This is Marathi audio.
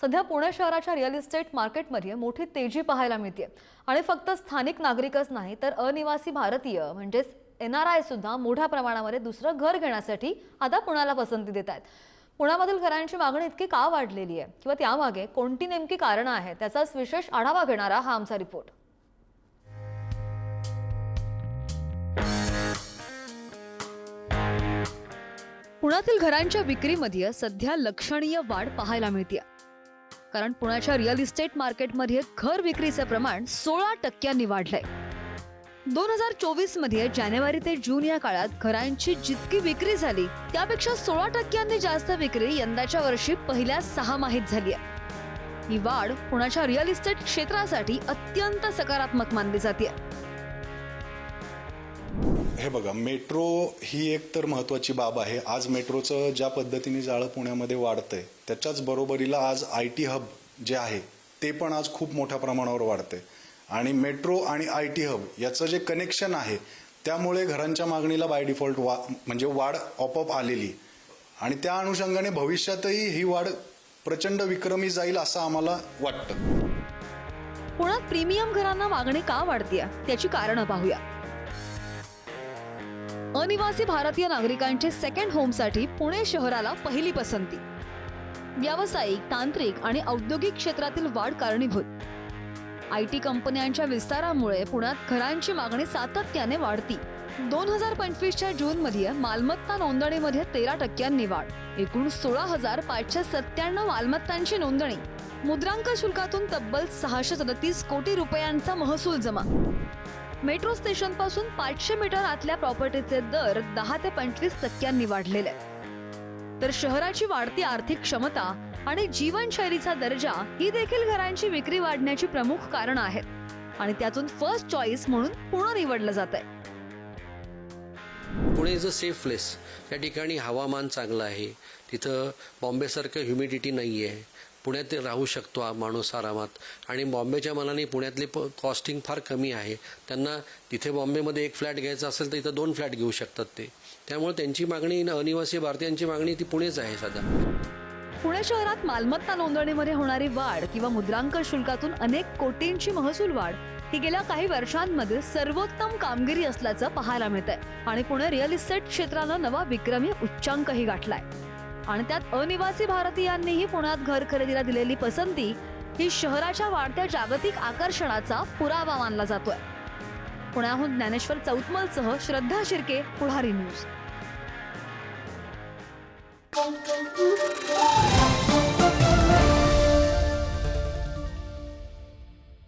सध्या पुणे शहराच्या रिअल इस्टेट मार्केटमध्ये मोठी तेजी पाहायला मिळते. आणि फक्त स्थानिक नागरिकच नाही तर अनिवासी भारतीय म्हणजेच एन आर आय सुद्धा मोठ्या प्रमाणामध्ये दुसरं घर घेण्यासाठी आता पुण्याला पसंती देत आहेत. पुण्यामधील घरांची मागणी इतकी का वाढलेली आहे? किंवा त्यामागे कोणती नेमकी कारणं आहेत? त्याचाच विशेष आढावा घेणारा हा आमचा रिपोर्ट. पुण्यातील घरांच्या विक्रीमध्ये सध्या लक्षणीय वाढ पाहायला मिळते कारण पुण्याच्या रिअल इस्टेट मार्केटमध्ये घर विक्रीचे प्रमाण सोळा टक्क्यांनी वाढलंय. दोन हजार चोवीसमध्ये जानेवारी ते जून या काळात घरांची जितकी विक्री झाली त्यापेक्षा सोळा टक्क्यांनी जास्त विक्री यंदाच्या वर्षी पहिल्या सहा माहीत झाली आहे. ही वाढ पुण्याच्या रिअल इस्टेट क्षेत्रासाठी अत्यंत सकारात्मक मानली जाते. हे बघा मेट्रो ही एक तर महत्वाची बाब आहे. आज मेट्रोचं ज्या पद्धतीने जाळं पुण्यामध्ये वाढतंय त्याच्याच बरोबरीला आज आय टी हब जे आहे ते पण आज खूप मोठ्या प्रमाणावर वाढतंय. आणि मेट्रो आणि आय टी हब याचं जे कनेक्शन आहे त्यामुळे घरांच्या मागणीला बाय डिफॉल्ट वा म्हणजे वाढ ऑपअप आलेली. आणि त्या अनुषंगाने भविष्यातही ही वाढ प्रचंड विक्रमी जाईल असं आम्हाला वाटतं. पुण्यात प्रीमियम घरांना मागणी का वाढतीये? त्याची कारणं पाहूया. अनिवासी भारतीय नागरिकांचे सेकंड होमसाठी पुणे शहराला पहिली पसंती. व्यावसायिक तांत्रिक आणि औद्योगिक क्षेत्रातील वाढ कारणीभूत. आय टी कंपन्यांच्या विस्तारामुळे पुण्यात घरांची मागणी सातत्याने वाढती. दोन हजार पंचवीसच्या जून मध्ये मालमत्ता नोंदणीमध्ये तेरा टक्क्यांनी वाढ. एकूण सोळा हजार पाचशे सत्त्याण्णव मालमत्तांची नोंदणी. मुद्रांक शुल्कातून तब्बल सहाशे सदतीस कोटी रुपयांचा महसूल जमा. मेट्रो स्टेशनपासून पाचशे मीटर आतल्या प्रॉपर्टीचे दर दहा ते पंचवीस टक्क्यांनी वाढलेले तर शहराची वाढती आर्थिक क्षमता आणि जीवनशैलीचा दर्जा ही देखील घरांची विक्री वाढण्याची प्रमुख कारण आहेत. आणि त्यातून फर्स्ट चॉईस म्हणून पुणे निवडलं जात आहे. Pune is a safe place या ठिकाणी हवामान चांगलं आहे. तिथं बॉम्बेसारखं ह्युमिडिटी नाही आहे पुण्यात राहू शकतो हा माणूस आरामात. आणि बॉम्बेच्या मनाने पुण्यातली प कॉस्टिंग फार कमी आहे. त्यांना तिथे बॉम्बेमध्ये एक फ्लॅट घ्यायचा असेल तर इथं दोन फ्लॅट घेऊ शकतात ते. त्यामुळे त्यांची मागणी अनिवासी भारतीयांची मागणी ती पुणेच आहे सध्या पुणे शहरात मालमत्ता नोंदणीमध्ये होणारी वाढ किंवा मुद्रांक शुल्कातून अनेक कोटींची महसूल वाढ ही गेल्या काही वर्षांमध्ये सर्वोत्तम कामगिरी असल्याचं पाहायला मिळत आहे आणि पुणे रिअल इस्टेट क्षेत्रानं नवा विक्रमी उच्चांकही गाठलाय. आणि त्यात अनिवासी भारतीयांनीही पुण्यात घर खरेदीला दिलेली पसंती ही शहराच्या वाढत्या जागतिक आकर्षणाचा पुरावा मानला जातोय. पुण्याहून ज्ञानेश्वर चौतमलसह श्रद्धा शिर्के पुढारी न्यूज.